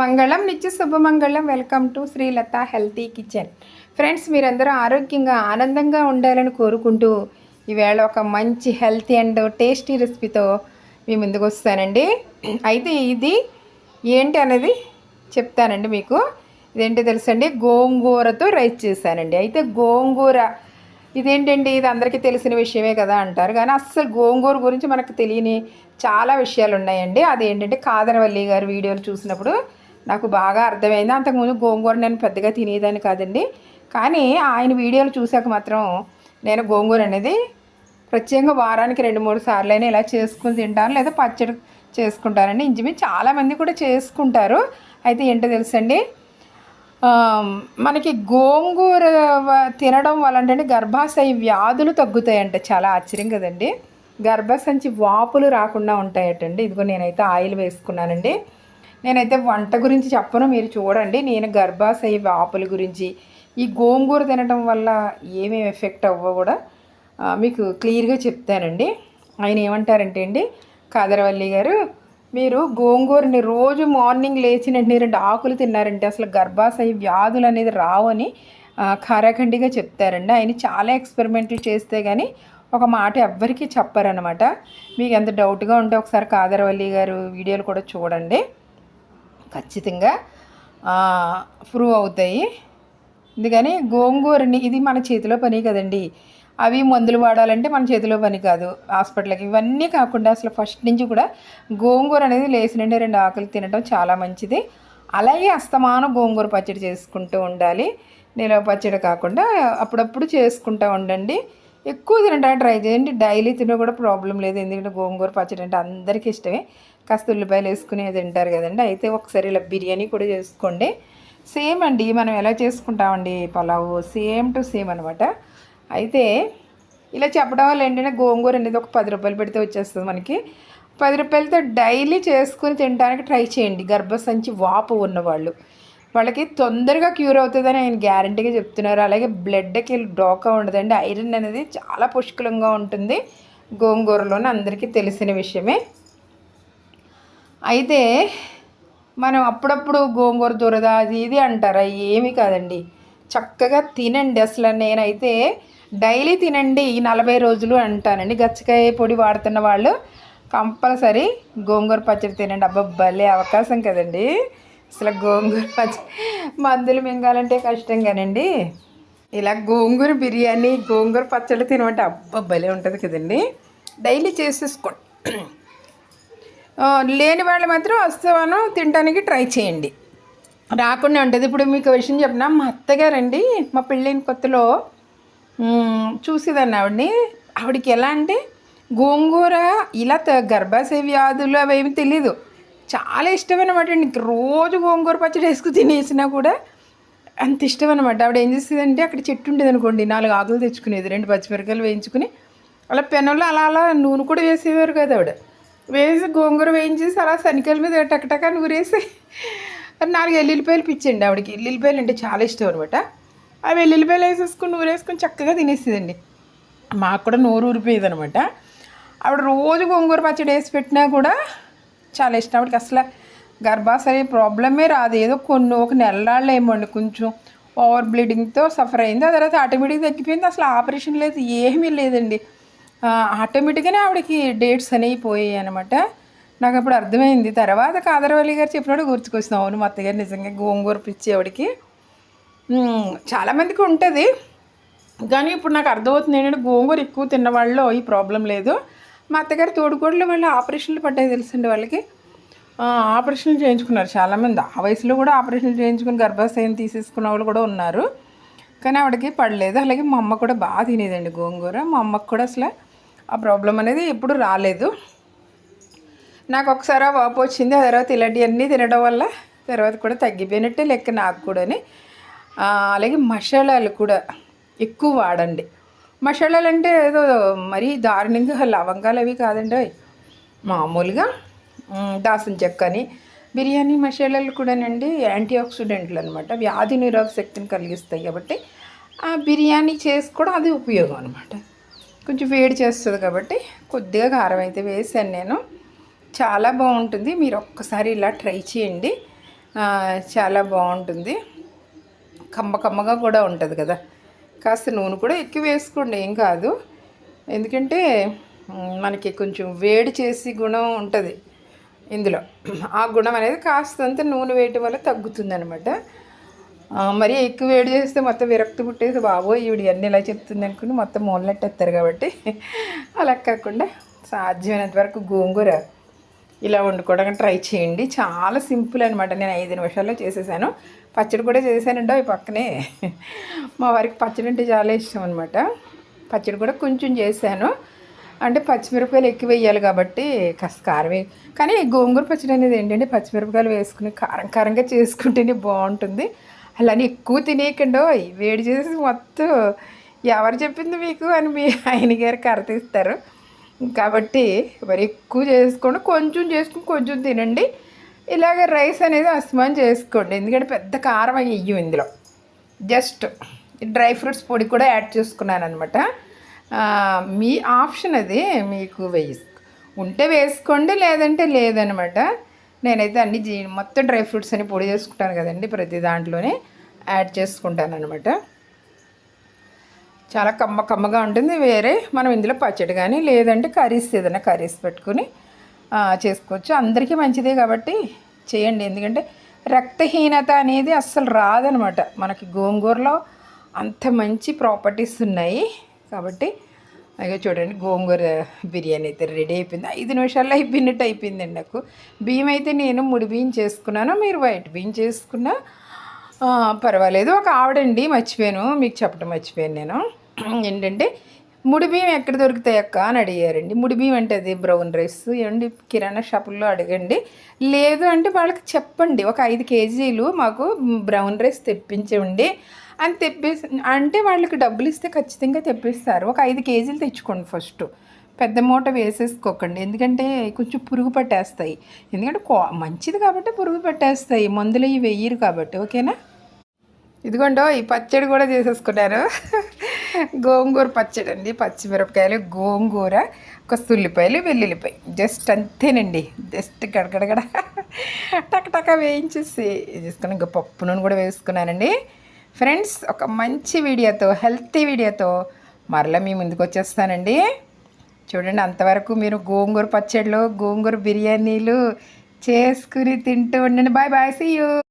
మంగళం నిత్య శుభమంగళం. Welcome to Srilatha healthy kitchen. Friends మీరందరూ ఆరోగ్యంగా ఆనందంగా ఉండాలని కోరుకుంటూ ఈవేళ ఒక మంచి హెల్తీ అండ్ టేస్టీ రెసిపీతో మీ ముందుకు వస్తానండి. అయితే ఇది ఏంటి అనేది చెప్తానండి మీకు. ఇదేంటి తెలుసండి? గోంగూరతో రైస్ చేశానండి. అయితే గోంగూర ఇదేంటండి? ఇది అందరికీ తెలిసిన విషయమే కదా అంటారు. కానీ అస్సలు గోంగూర గురించి మనకు తెలియని చాలా విషయాలు ఉన్నాయండి. అదేంటంటే కాదరవల్లి గారి వీడియోలు చూసినప్పుడు నాకు బాగా అర్థమైంది. అంతకుముందు గోంగూర నేను పెద్దగా తినేదాన్ని కాదండి. కానీ ఆయన వీడియోలు చూశాక మాత్రం నేను గోంగూర అనేది ప్రత్యేకంగా వారానికి రెండు మూడు సార్లు అయినా ఇలా చేసుకుని తింటాను. లేదా పచ్చడి చేసుకుంటానండి. ఇంచుమించు చాలామంది కూడా చేసుకుంటారు. అయితే ఏంటో తెలుసండి? మనకి గోంగూర తినడం వల్ల అంటే గర్భాశయ వ్యాధులు తగ్గుతాయంట. చాలా ఆశ్చర్యం కదండి. గర్భసంచి వాపులు రాకుండా ఉంటాయటండి. ఇదిగో నేనైతే ఆయిల్ వేసుకున్నానండి. నేనైతే వంట గురించి చెప్పను మీరు చూడండి. నేను గర్భాశయ వాపుల గురించి ఈ గోంగూర తినడం వల్ల ఏమేమి ఎఫెక్ట్ అవ్వ కూడా మీకు క్లియర్గా చెప్తానండి. ఆయన ఏమంటారంటే అండి కాదరవల్లి గారు మీరు గోంగూరని రోజు మార్నింగ్ లేచిన రెండు ఆకులు తిన్నారంటే అసలు గర్భాశయ వ్యాధులు అనేది రావని ఆ, చెప్తారండి. ఆయన చాలా ఎక్స్పెరిమెంట్లు చేస్తే కానీ ఒక మాట ఎవ్వరికీ చెప్పారనమాట మీకు ఎంత డౌట్గా ఉంటే ఒకసారి కాదరవల్లి గారు వీడియోలు కూడా చూడండి. ఖచ్చితంగా ప్రూవ్ అవుతాయి. అందుకని గోంగూరని ఇది మన చేతిలో పని కదండి. అవి మందులు వాడాలంటే మన చేతిలో పని కాదు. హాస్పిటల్కి ఇవన్నీ కాకుండా అసలు ఫస్ట్ నుంచి కూడా గోంగూర అనేది లేచినండి రెండు ఆకులు తినడం చాలా మంచిది. అలాగే అస్తమానం గోంగూర పచ్చడి చేసుకుంటూ ఉండాలి. నిలవ పచ్చడి కాకుండా అప్పుడప్పుడు చేసుకుంటూ ఉండండి. ఎక్కువ తినడానికి ట్రై చేయండి. డైలీ తినడం కూడా ప్రాబ్లం లేదు. ఎందుకంటే గోంగూర పచ్చడి అంటే అందరికీ ఇష్టమే. కాస్త ఉల్లిపాయలు వేసుకుని తింటారు కదండి. అయితే ఒకసారి ఇలా బిర్యానీ కూడా చేసుకోండి. సేమ్ అండి మనం ఎలా చేసుకుంటామండి పలావు? సేమ్ టు సేమ్ అనమాట అయితే ఇలా చెప్పడం వల్ల ఏంటంటే గోంగూర అనేది ఒక పది రూపాయలు పెడితే వచ్చేస్తుంది మనకి. పది రూపాయలతో డైలీ చేసుకుని తినడానికి ట్రై చేయండి. గర్భసంచి వాపు ఉన్నవాళ్ళు. వాళ్ళకి తొందరగా క్యూర్ అవుతుందని ఆయన గ్యారంటీగా చెప్తున్నారు. అలాగే బ్లడ్కి డోకా ఉండదండి. ఐరన్ అనేది చాలా పుష్కలంగా ఉంటుంది. గోంగూరలోనే అందరికీ తెలిసిన విషయమే. అయితే మనం అప్పుడప్పుడు గోంగూర దురద? అది ఇది అంటారా? ఏమీ కాదండి. చక్కగా తినండి అసలు. నేనైతే డైలీ తినండి ఈ నలభై రోజులు అంటానండి. గచ్చకాయ పొడి వాడుతున్న వాళ్ళు కంపల్సరీ గోంగూర పచ్చడి తినండి. అబ్బా భలే అవకాశం కదండి. అసలు గోంగూర పచ్చడి మందులు మింగాలంటే కష్టం కానండి ఇలా గోంగూర బిర్యానీ గోంగూర పచ్చడి తినమంటే అబ్బా భలే ఉంటుంది కదండి. డైలీ చేసేసుకోండి. లేని వాళ్ళు మాత్రం వస్తాను తినడానికి ట్రై చేయండి. రాకుండా ఉంటుంది. ఇప్పుడు మీకు విషయం చెప్పిన? మా అత్తగారండి మా పెళ్ళైన కొత్తలో చూసేదాన్ని ఆవిడని. ఆవిడకి ఎలా అంటే గోంగూర ఇలా గర్భాశయ వ్యాధులు అవి తెలీదు. చాలా ఇష్టం అనమాట అండి రోజు గోంగూర పచ్చడి వేసుకుని తినేసినా కూడా అంత ఇష్టం అనమాట ఆవిడ ఏం చేసేదంటే అక్కడ చెట్టు ఉండేది అనుకోండి నాలుగు ఆకులు తెచ్చుకునేది రెండు పచ్చిమిరకాయలు వేయించుకుని. అలా పెనంలో అలా అలా నూనె కూడా వేసేవారు కదా ఆవిడ. వేసి గోంగూర వేయించేసి అలా శనికాయల మీద టకటక నూరేసి నాలుగు ఎల్లుల్లిపాయలు పిచ్చండి ఆవిడకి. ఎల్లుల్లిపాయలు అంటే చాలా ఇష్టం అనమాట అవి ఎల్లుల్లిపాయలు వేసేసుకుని నూరేసుకుని చక్కగా తినేసేదండి. మాకు కూడా నోరు ఊరిపోయేది అనమాట ఆవిడ రోజు గోంగూర పచ్చడి వేసి పెట్టినా కూడా చాలా ఇష్టం. ఆవిడకి అసలు గర్భాశయ ప్రాబ్లమే రాదు. ఏదో కొన్ని ఒక నెలలాళ్ళు ఏమండి కొంచెం. ఓవర్ బ్లీడింగ్తో సఫర్ అయింది. ఆ తర్వాత ఆటోమేటిక్గా తగ్గిపోయింది. అసలు ఆపరేషన్ లేదు ఏమీ లేదండి. ఆటోమేటిక్గానే ఆవిడకి డేట్స్ అనేవి పోయాయి అనమాట నాకు అప్పుడు అర్థమైంది. తర్వాత కాదరవల్లి గారు చెప్పినప్పుడు గుర్తుకొచ్చింది. అవును మా అత్తగారు నిజంగా గోంగూర పిచ్చి ఆవిడకి. చాలామందికి ఉంటుంది. కానీ ఇప్పుడు నాకు అర్థమవుతుంది ఏంటంటే గోంగూర ఎక్కువ తిన్న వాళ్ళలో ఈ ప్రాబ్లం లేదు. మా అత్తగారు తోడుకోడలు వాళ్ళు ఆపరేషన్లు పడ్డాయి తెలుసండి వాళ్ళకి. ఆపరేషన్లు చేయించుకున్నారు చాలామంది. ఆ వయసులో కూడా ఆపరేషన్లు చేయించుకుని గర్భాశయం తీసేసుకున్న వాళ్ళు కూడా ఉన్నారు. కానీ ఆవిడకి పడలేదు. అలాగే మా అమ్మ కూడా బాగా తినేదండి గోంగూర. మా అమ్మకు కూడా అసలు ఆ ప్రాబ్లం అనేది ఎప్పుడు రాలేదు. నాకు ఒకసారి ఆ వాపు వచ్చింది. ఆ తర్వాత ఇలాంటివన్నీ తినడం వల్ల తర్వాత కూడా తగ్గిపోయినట్టే లెక్క నాకు కూడాని. అలాగే మసాలాలు కూడా ఎక్కువ వాడండి. మసాలాలు అంటే ఏదో మరీ దారుణంగా లవంగాలు అవి కాదండి. మామూలుగా దాసం చెక్క అని బిర్యానీ మసాలాలు కూడానండి యాంటీ ఆక్సిడెంట్లు అనమాట వ్యాధి నిరోధక శక్తిని కలిగిస్తాయి కాబట్టి ఆ బిర్యానీ చేసి కూడా అది ఉపయోగం అనమాట. కొంచెం వేడి చేస్తుంది కాబట్టి కొద్దిగా కారం అయితే వేసాను నేను. చాలా బాగుంటుంది. మీరు ఒక్కసారి ఇలా ట్రై చేయండి. చాలా బాగుంటుంది. కమ్మ కమ్మగా కూడా ఉంటుంది కదా. కాస్త నూనె కూడా ఎక్కువ వేసుకోండి ఏం కాదు. ఎందుకంటే మనకి కొంచెం వేడి చేసి గుణం ఉంటుంది ఇందులో. ఆ గుణం అనేది కాస్తంత నూనె వేయటం వల్ల తగ్గుతుంది అనమాట మరీ ఎక్కువ వేడి చేస్తే మొత్తం విరక్తి పుట్టేసి బాబోయ్ ఈవిడ అన్నీ ఇలా చెప్తుంది అనుకుని మొత్తం మూలనెట్టేస్తారు కాబట్టి. అలా కాకుండా సాధ్యమైనంత వరకు గోంగూర ఇలా వండుకోవడానికి ట్రై చేయండి. చాలా సింపుల్ అనమాట నేను ఐదు నిమిషాల్లో చేసేసాను. పచ్చడి కూడా చేశానండి అవి పక్కనే. మా వారికి పచ్చడి అంటే చాలా ఇష్టం అనమాట పచ్చడి కూడా కొంచెం చేశాను. అంటే పచ్చిమిరపకాయలు ఎక్కువ వేయాలి కాబట్టి కాస్త కారం వే- కానీ గోంగూర పచ్చడి అనేది ఏంటంటే పచ్చిమిరపకాయలు వేసుకుని కారం కారంగా చేసుకుంటేనే బాగుంటుంది. అలానే ఎక్కువ తినేయకండో వేడి చేసి మొత్తం ఎవరు చెప్పింది మీకు అని మీ ఆయన గారు కరతీస్తారు కాబట్టి మరి ఎక్కువ చేసుకోండి కొంచెం చేసుకుని కొంచెం తినండి. ఇలాగ రైస్ అనేది అస్మాన్ చేసుకోండి. ఎందుకంటే పెద్ద కారం అయ్యి ఇందులో. జస్ట్ డ్రై ఫ్రూట్స్ పొడి కూడా యాడ్ చేసుకున్నాను అనమాట మీ ఆప్షన్ అది మీకు వేయి ఉంటే వేసుకోండి లేదంటే లేదనమాట నేనైతే అన్ని జీ మొత్తం డ్రై ఫ్రూట్స్ అని పొడి చేసుకుంటాను కదండి ప్రతి దాంట్లోనే యాడ్ చేసుకుంటాను అనమాట చాలా కమ్మ కమ్మగా ఉంటుంది. వేరే మనం ఇందులో పచ్చడి కానీ లేదంటే కర్రీస్ ఏదైనా కర్రీస్ పెట్టుకుని చేసుకోవచ్చు. అందరికీ మంచిదే కాబట్టి చేయండి. ఎందుకంటే రక్తహీనత అనేది అస్సలు రాదనమాట. మనకి గోంగూరలో అంత మంచి ప్రాపర్టీస్ ఉన్నాయి. కాబట్టి అయ్యో చూడండి గోంగూర బిర్యానీ అయితే రెడీ అయిపోయింది. ఐదు నిమిషాల్లో అయిపోయినట్టు అయిపోయిందండి నాకు. బియ్యం అయితే నేను ముడి బియ్యం చేసుకున్నాను. మీరు వైట్ బియ్యం చేసుకున్నా పర్వాలేదు. ఒక ఆవిడండి మర్చిపోయాను. మీకు చెప్పడం మర్చిపోయాను నేను. ఏంటంటే ముడి బియ్యం ఎక్కడ దొరుకుతాయి అక్క అని అడిగారండి. ముడి బియ్యం అంటే అది బ్రౌన్ రైస్ ఏమండి? కిరాణా షాపుల్లో అడగండి. లేదు అంటే వాళ్ళకి చెప్పండి. ఒక ఐదు కేజీలు మాకు బ్రౌన్ రైస్ తెప్పించండి అని తెప్పేసి అంటే వాళ్ళకి డబ్బులు ఇస్తే ఖచ్చితంగా తెప్పిస్తారు. ఒక ఐదు కేజీలు తెచ్చుకోండి ఫస్ట్. పెద్ద మూట వేసేసుకోకండి. ఎందుకంటే కొంచెం పురుగు పట్టేస్తాయి. ఎందుకంటే కో- మంచిది కాబట్టి పురుగు పట్టేస్తాయి. మందులు ఇవి వేయరు కాబట్టి. ఓకేనా? ఇదిగోండో ఈ పచ్చడి కూడా చేసేసుకున్నారు. గోంగూర పచ్చడి అండి పచ్చిమిరపకాయలు గోంగూర ఒక సుల్లిపాయలు వెల్లుల్లిపాయ. జస్ట్ అంతేనండి. జస్ట్ గడగడగడ. టక వేయించేసి చేసుకుని ఇంకా పప్పు నూనె కూడా వేసుకున్నానండి. ఫ్రెండ్స్ ఒక మంచి వీడియోతో హెల్తీ వీడియోతో మరలా మీ ముందుకు వచ్చేస్తానండి. చూడండి అంతవరకు మీరు గోంగూర పచ్చళ్ళు గోంగూర బిర్యానీలు చేసుకుని తింటూ ఉండండి. Bye bye see you.